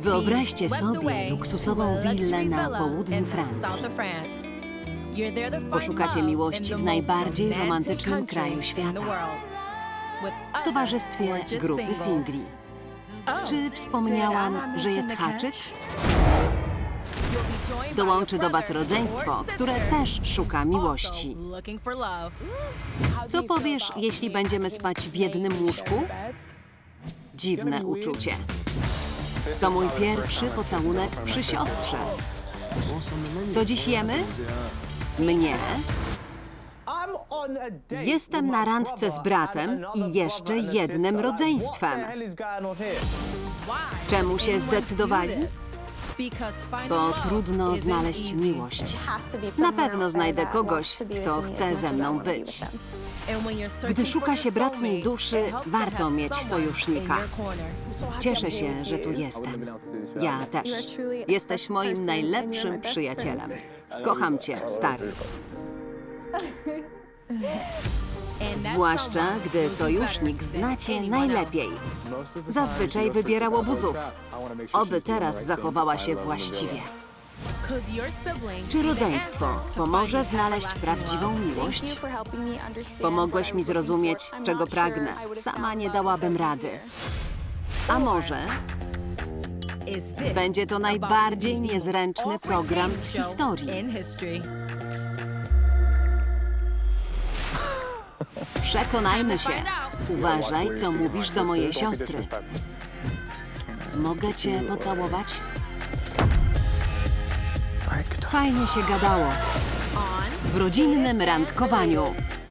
Wyobraźcie sobie luksusową willę na południu Francji. Poszukacie miłości w najbardziej romantycznym kraju świata. W towarzystwie grupy singli. Czy wspomniałam, że jest haczyk? Dołączy do Was rodzeństwo, które też szuka miłości. Co powiesz, jeśli będziemy spać w jednym łóżku? Dziwne uczucie. To mój pierwszy pocałunek przy siostrze. Co dziś jemy? Mnie. Jestem na randce z bratem i jeszcze jednym rodzeństwem. Czemu się zdecydowali? Bo trudno znaleźć miłość. Na pewno znajdę kogoś, kto chce ze mną być. Gdy szuka się bratniej duszy, warto mieć sojusznika. Cieszę się, że tu jestem. Ja też. Jesteś moim najlepszym przyjacielem. Kocham cię, stary. Zwłaszcza, gdy sojusznik znacie najlepiej. Zazwyczaj wybierał obuzów. Oby teraz zachowała się właściwie. Czy rodzeństwo pomoże znaleźć prawdziwą miłość? Pomogłeś mi zrozumieć, czego pragnę. Sama nie dałabym rady. A może będzie to najbardziej niezręczny program w historii. Przekonajmy się. Uważaj, co mówisz do mojej siostry. Mogę cię pocałować? Fajnie się gadało. W rodzinnym randkowaniu.